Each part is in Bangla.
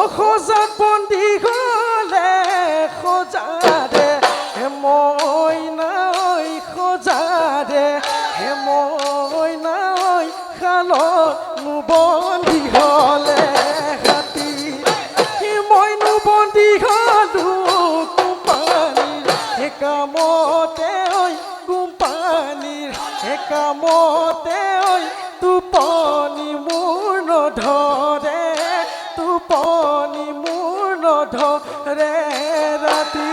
ও খোজা বন্দি গলে খোজারে, হে মই নাই খোজারে, হে মই নাই খালো নু বন্দি হলে হাতি। মই নু বন্দি হলু কোম্পানির হে কামতে ওই কোম্পানির হে কামতে ওই তুপনি নধৰে ৰাতি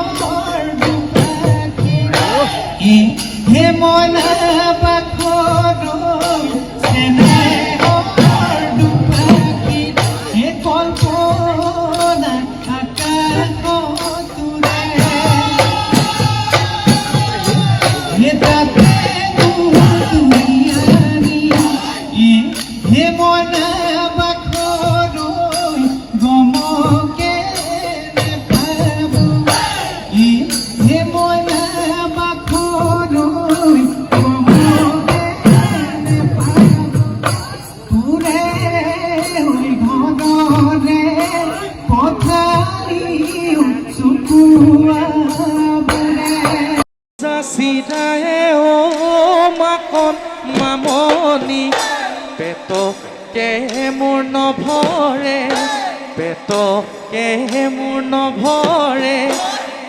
স্নেহর দুপাকে ই হে মনা চিধায়ে ও মাকন মামনি। পেটকে মোৰ নভৰে, পেটকে মোৰ নভৰে।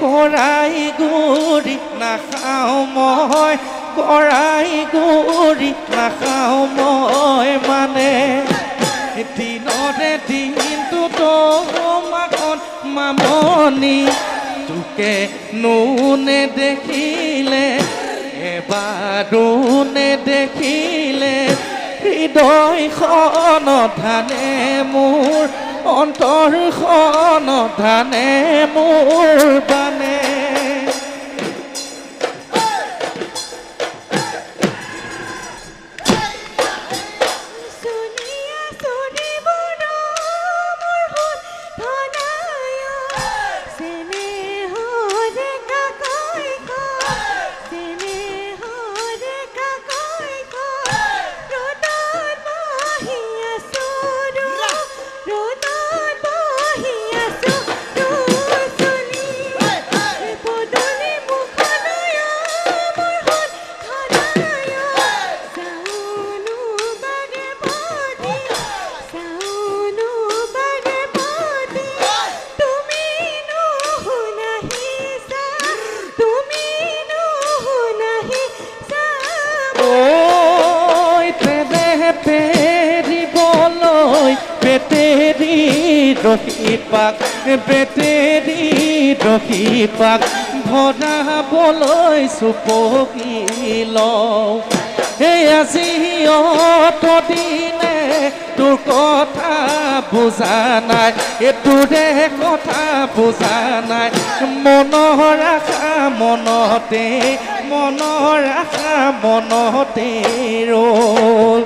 কৰাই গুৰি নাখাওঁ মই, কৰাই গুৰি নাখাওঁ মই মানে। দিনৰে দিনটো তোমাকন মামনি। তোকে নুনে দেখিলে এবারুনে দেখিলে হৃদয়খন ধানে মোৰ অন্তৰখন ধানে মোৰ বানে। তেনে পেৰিবলৈ বেটেৰী ৰখি পাক বেটেৰী ৰখি পাক ভৰাবলৈ চুপকি লওঁ। এই আজি অতদিনে তোৰ কথা বুজা নাই এইটোৰে কথা বুজা নাই। মনৰ আশা মনতে মনৰ আশা মনতে ৰ'ল